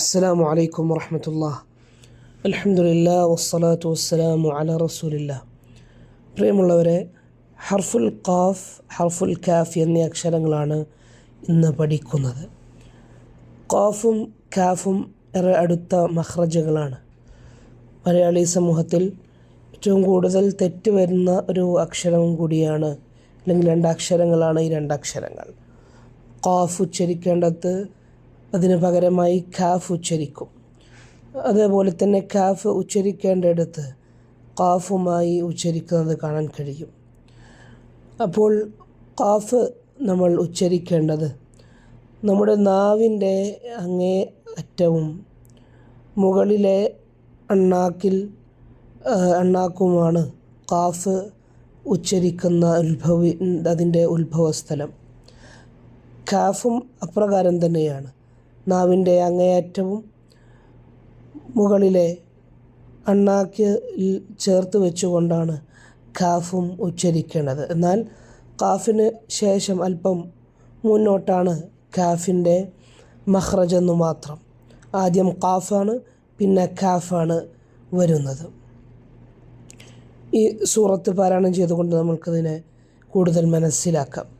അസ്സാം വലൈക്കും വർഹമത്തുള്ള അലഹമുല്ല വസ്സലാത്തു വസ്സലാമു അല റസൂലില്ല. പ്രിയമുള്ളവരെ ഹർഫുൽ ഖാഫ് ഹർഫുൽ ഖാഫ് എന്നീ അക്ഷരങ്ങളാണ് ഇന്ന് പഠിക്കുന്നത്. ഖാഫും ഖാഫും ഏറെ അടുത്ത മഹ്റജകളാണ് മലയാളി സമൂഹത്തിൽ ഏറ്റവും കൂടുതൽ തെറ്റ് വരുന്ന ഒരു അക്ഷരവും കൂടിയാണ് അല്ലെങ്കിൽ രണ്ടക്ഷരങ്ങളാണ് ഈ രണ്ടക്ഷരങ്ങൾ ഖാഫ് ഉച്ചരിക്കേണ്ടത് അതിന് പകരമായി ഖാഫ് ഉച്ചരിക്കും. അതേപോലെ തന്നെ കാഫ് ഉച്ചരിക്കേണ്ടിടത്ത് ഖാഫുമായി ഉച്ചരിക്കുന്നത് കാണാൻ കഴിയും. അപ്പോൾ ഖാഫ് നമ്മൾ ഉച്ചരിക്കേണ്ടത് നമ്മുടെ നാവിന്റെ അങ്ങേ അറ്റവും മുകളിലെ അണ്ണാക്കിൽ അണ്ണാക്കുമാണ് ഖാഫ് ഉച്ചരിക്കുന്ന ഉത്ഭവി അതിന്റെ ഉത്ഭവസ്ഥലം. കാഫും അപ്രകാരം തന്നെയാണ്. നാവിന്റെ അങ്ങേയറ്റവും മുകളിലെ അണ്ണാക്ക് ചേർത്ത് വെച്ചുകൊണ്ടാണ് കാഫും ഉച്ചരിക്കേണ്ടത്. എന്നാൽ കാഫിന് ശേഷം അല്പം മുന്നോട്ടാണ് കാഫിന്റെ മഹ്റജ് മാത്രം. ആദ്യം കാഫാണ് പിന്നെ കാഫാണ് വരുന്നത്. ഈ സൂറത്ത് പാരായണം ചെയ്തുകൊണ്ട് നമുക്കതിനെ കൂടുതൽ മനസ്സിലാക്കാം.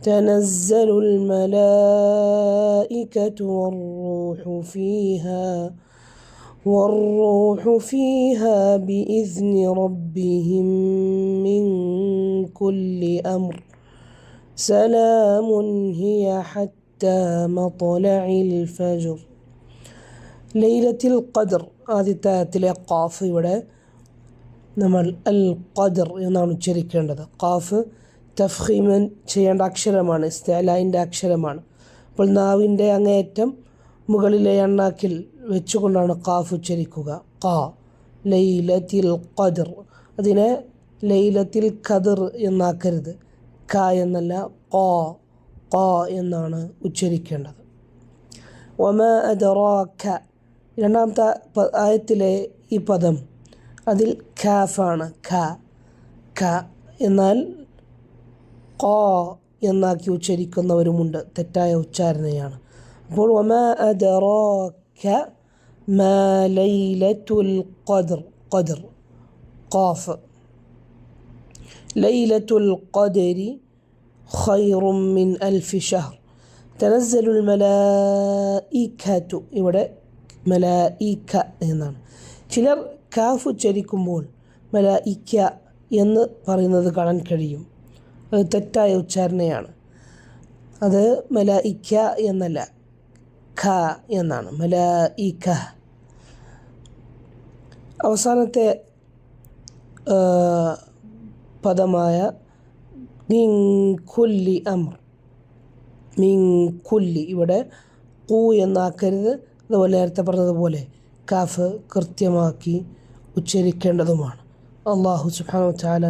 تنزل الملائكة والروح فيها والروح فيها بإذن ربهم من كل أمر سلام هي حتى مطلع الفجر ലൈലത്തിൽ ഖദർ ആദ്യത്തെ ഖാഫ് ഇവിടെ നമ്മൾ അൽ ഖദർ എന്നാണ് ഉച്ചരിക്കേണ്ടത് ഖാഫ് തഫ്ഹീമൻ ചെയ്യേണ്ട അക്ഷരമാണ് ഇസ്തലായിന്റെ അക്ഷരമാണ്. അപ്പോൾ നാവിന്റെ അങ്ങേയറ്റം മുകളിലെ എണ്ണാക്കിൽ വെച്ചുകൊണ്ടാണ് കാഫ് ഉച്ചരിക്കുക. കാ ലൈലത്തിൽ ഖദർ. അതിനെ ലൈലത്തിൽ ഖദർ എന്നാക്കരുത്. ക എന്നല്ല ഖാ ഖാ എന്നാണ് ഉച്ചരിക്കേണ്ടത്. ഒമ അദറാക്ക രണ്ടാമത്തെ ആയത്തിലെ ഈ പദം അതിൽ ഖാഫാണ്. ഖ ഖ എന്നാൽ ഖോ എന്നാക്കി ഉച്ചരിക്കുന്നവരുമുണ്ട് തെറ്റായ ഉച്ചാരണയാണ് അപ്പോൾ ഒമ അദറാക്ക മാ ലൈലത്തുൽ ഖദർ ഖദർ ഖാഫ് ലൈലത്തുൽ ഖദരി خير من ألف شهر تنزل الملائكة ഇവിടെ മലായിക്ക എന്നാണ് ചിലർ കാഫ് ഉച്ചരിക്കുമ്പോൾ മലായിക്ക എന്ന് പറയുന്നത് കാണാൻ കഴിയും തെറ്റായ ഉച്ചാരണയാണ്. അത് മല മലായിക്ക എന്നല്ല ഖ എന്നാണ്. മല മലായിക്ക. അവസാനത്തെ പദമായ മിൻ കുല്ലി അമർ മിൻ കുല്ലി. ഇവിടെ കൂ എന്നാക്കരുത്. അതുപോലെ നേരത്തെ പറഞ്ഞതുപോലെ കാഫ് കൃത്യമാക്കി ഉച്ചരിക്കേണ്ടതുമാണ്. അള്ളാഹു സുബ്ഹാനഹു വ തആല